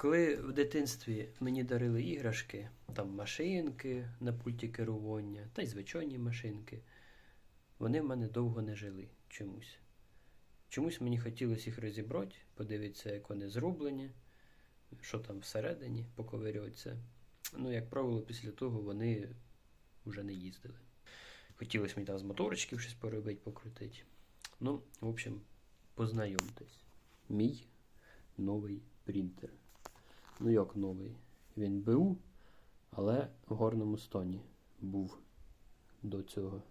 Коли в дитинстві мені дарили іграшки, там машинки на пульті керування, та й звичайні машинки, вони в мене довго не жили чомусь. Чомусь мені хотілося їх розібрати, подивитися, як вони зроблені, що там всередині, поковирюватися. Ну, як правило, після того вони вже не їздили. Хотілося мені там з моторчиків щось поробити, покрутити. Ну, в общем, познайомтесь. Мій новий принтер. Ну як новий? Він БУ, але в гарному стані був до цього.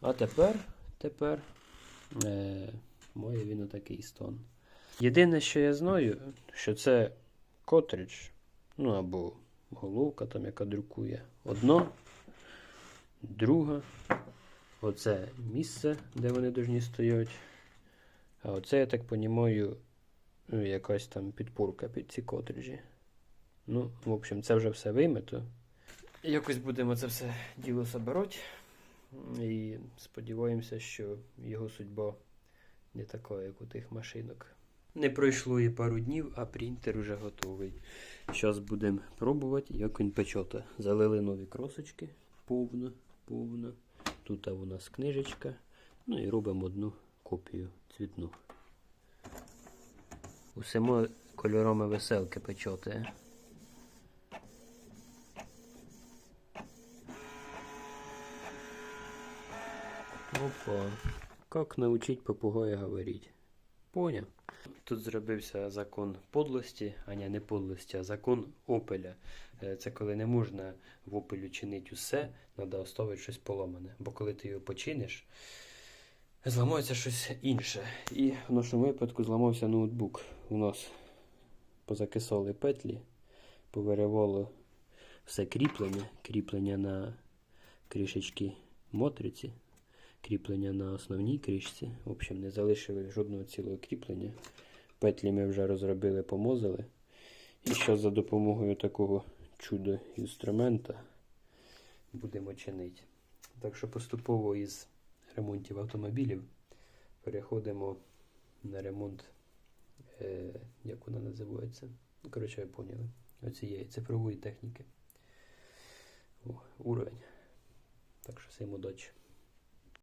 А тепер, тепер е, має він отакий стан. Єдине, що я знаю, що це котридж, ну або головка там, яка друкує. Одно, друга. Оце місце, де вони повинні стоять. А оце, я так ну, якась там підпорка під ці котриджі. Ну, в общем, це вже все вимито. Якось будемо це все діло собирати. І сподіваємося, що його судьба не така, як у тих машинок. Не пройшло і пару днів, а принтер вже готовий. Зараз будемо пробувати, як він печота. Залили нові кросочки. Повно, повно. Тут у нас книжечка. Ну і робимо одну копію цвітну. Усіма кольорами веселки печоти. Опа. Как научить попугая говорить? Поняв. Тут зробився закон подлості, а не подлості, а закон опеля. Е, Це коли не можна в опелю чинити усе, треба оставити щось поломане. Бо коли ти його починиш, зламається щось інше. І в нашому випадку зламався ноутбук. У нас позакисали петлі, повиривало все кріплення, кріплення на крішечки мотриці, кріплення на основній кришці. В общем, не залишили жодного цілого кріплення. Петлі ми вже розробили, помозили. І зараз за допомогою такого чудо інструмента будемо чинити. Так що поступово із ремонтів автомобілів переходимо на ремонт, е, як вона називається. Ну, Коротше, ви поняли. Оцієї цифрової техніки. О, уровень. Так що всім удачі.